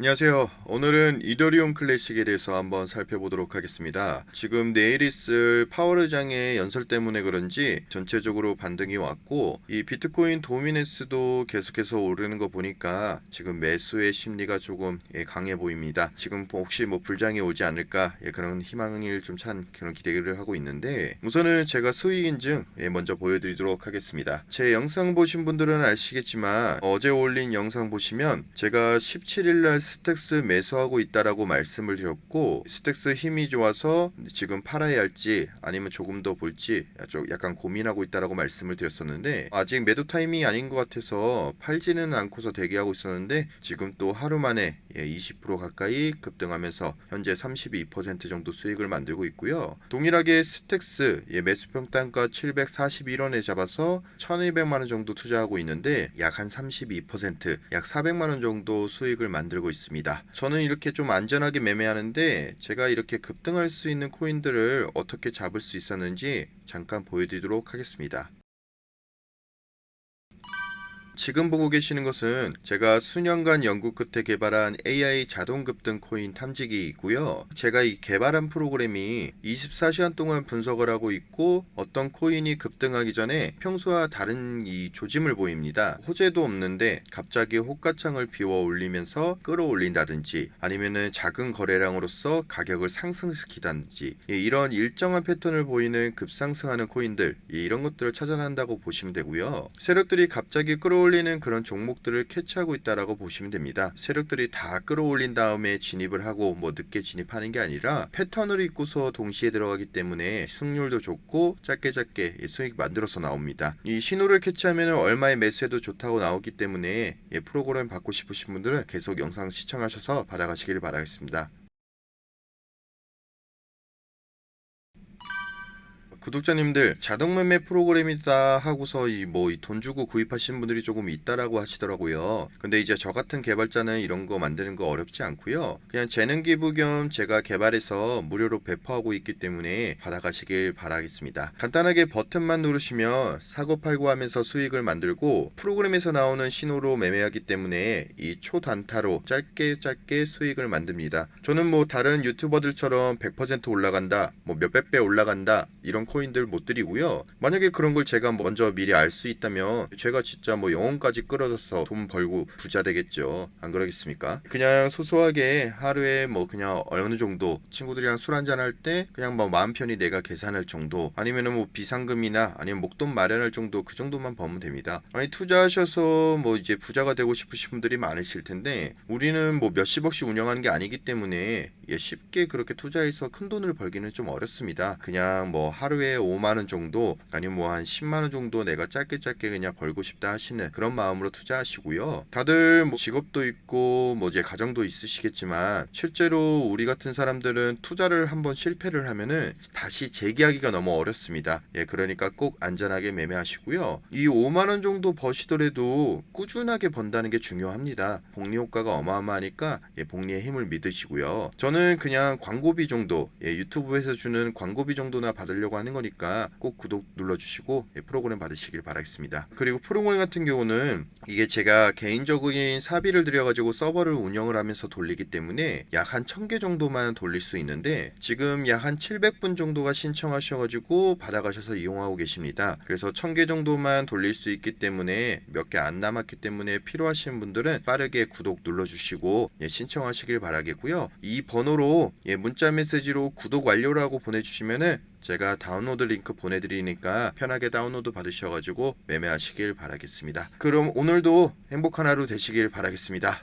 안녕하세요. 오늘은 이더리움 클래식에 대해서 한번 살펴보도록 하겠습니다. 지금 내일 있을 파워르장의 연설 때문에 그런지 전체적으로 반등이 왔고 이 비트코인 도미네스도 계속해서 오르는 거 보니까 지금 매수의 심리가 조금 예, 강해 보입니다. 지금 혹시 뭐 불장이 오지 않을까 예, 그런 희망을 좀 찬 그런 기대를 하고 있는데 우선은 제가 수익 인증 예, 먼저 보여드리도록 하겠습니다. 제 영상 보신 분들은 아시겠지만 어제 올린 영상 보시면 제가 17일 날 스택스 매수하고 있다라고 말씀을 드렸고 스택스 힘이 좋아서 지금 팔아야 할지 아니면 조금 더 볼지 좀 약간 고민하고 있다라고 말씀을 드렸었는데 아직 매도 타임이 아닌 것 같아서 팔지는 않고서 대기하고 있었는데 지금 또 하루 만에 예, 20% 가까이 급등하면서 현재 32% 정도 수익을 만들고 있고요. 동일하게 스택스 예, 매수 평단가 741원에 잡아서 1,200만 원 정도 투자하고 있는데 약 한 32%약 400만 원 정도 수익을 만들고 있습니다. 저는 이렇게 좀 안전하게 매매하는데 제가 이렇게 급등할 수 있는 코인들을 어떻게 잡을 수 있었는지 잠깐 보여드리도록 하겠습니다. 지금 보고 계시는 것은 제가 수년간 연구 끝에 개발한 AI 자동 급등 코인 탐지기이고요. 제가 이 개발한 프로그램이 24시간 동안 분석을 하고 있고 어떤 코인이 급등하기 전에 평소와 다른 이 조짐을 보입니다. 호재도 없는데 갑자기 호가창을 비워 올리면서 끌어올린다든지 아니면은 작은 거래량으로서 가격을 상승시키다든지 예, 이런 일정한 패턴을 보이는 급상승하는 코인들 예, 이런 것들을 찾아낸다고 보시면 되고요. 세력들이 갑자기 끌어올 리는 그런 종목들을 캐치하고 있다라고 보시면 됩니다. 세력들이 다 끌어올린 다음에 진입을 하고 뭐 늦게 진입하는 게 아니라 패턴을 입고서 동시에 들어가기 때문에 승률도 좋고 짧게 짧게 예, 수익 만들어서 나옵니다. 이 신호를 캐치하면 얼마의 매수해도 좋다고 나오기 때문에 예, 프로그램 받고 싶으신 분들은 계속 영상 시청하셔서 받아가시길 바라겠습니다. 구독자님들 자동 매매 프로그램이다 하고서 이뭐돈 주고 구입하신 분들이 조금 있다라고 하시더라고요. 근데 이제 저 같은 개발자는 이런 거 만드는 거 어렵지 않고요. 그냥 재능 기부 겸 제가 개발해서 무료로 배포하고 있기 때문에 받아가시길 바라겠습니다. 간단하게 버튼만 누르시면 사고 팔고 하면서 수익을 만들고 프로그램에서 나오는 신호로 매매하기 때문에 이 초단타로 짧게 짧게 수익을 만듭니다. 저는 뭐 다른 유튜버들처럼 100% 올라간다, 뭐 몇백 배 올라간다 이런 코인들 못 드리고요. 만약에 그런 걸 제가 먼저 미리 알 수 있다면 제가 진짜 뭐 영혼까지 끌어줘서 돈 벌고 부자 되겠죠. 안 그러겠습니까? 그냥 소소하게 하루에 뭐 그냥 어느 정도 친구들이랑 술 한잔 할 때 그냥 뭐 마음 편히 내가 계산할 정도 아니면은 뭐 비상금이나 아니면 목돈 마련할 정도 그 정도만 벌면 됩니다. 아니 투자하셔서 뭐 이제 부자가 되고 싶으신 분들이 많으실 텐데 우리는 뭐 몇십억씩 운영하는 게 아니기 때문에 예, 쉽게 그렇게 투자해서 큰 돈을 벌기는 좀 어렵습니다. 그냥 뭐 하루에 5만 원 정도 아니면 뭐 한 10만 원 정도 내가 짧게 짧게 그냥 벌고 싶다 하시는 그런 마음으로 투자하시고요. 다들 뭐 직업도 있고 뭐 이제 가정도 있으시겠지만 실제로 우리 같은 사람들은 투자를 한번 실패를 하면은 다시 재기하기가 너무 어렵습니다. 예, 그러니까 꼭 안전하게 매매하시고요. 이 5만 원 정도 버시더라도 꾸준하게 번다는 게 중요합니다. 복리 효과가 어마어마하니까 예, 복리의 힘을 믿으시고요. 저는 그냥 광고비 정도 예, 유튜브에서 주는 광고비 정도나 받으려고 하는 거니까 꼭 구독 눌러주시고 예, 프로그램 받으시길 바라겠습니다. 그리고 프로그램 같은 경우는 이게 제가 개인적인 사비를 들여가지고 서버를 운영을 하면서 돌리기 때문에 약 한 1000개 정도만 돌릴 수 있는데 지금 약 한 700분 정도가 신청하셔가지고 받아가셔서 이용하고 계십니다. 그래서 1000개 정도만 돌릴 수 있기 때문에 몇 개 안 남았기 때문에 필요하신 분들은 빠르게 구독 눌러주시고 예, 신청하시길 바라겠고요. 이 번호로 예, 문자 메시지로 구독 완료라고 보내주시면은 제가 다운로드 링크 보내드리니까 편하게 다운로드 받으셔가지고 매매하시길 바라겠습니다. 그럼 오늘도 행복한 하루 되시길 바라겠습니다.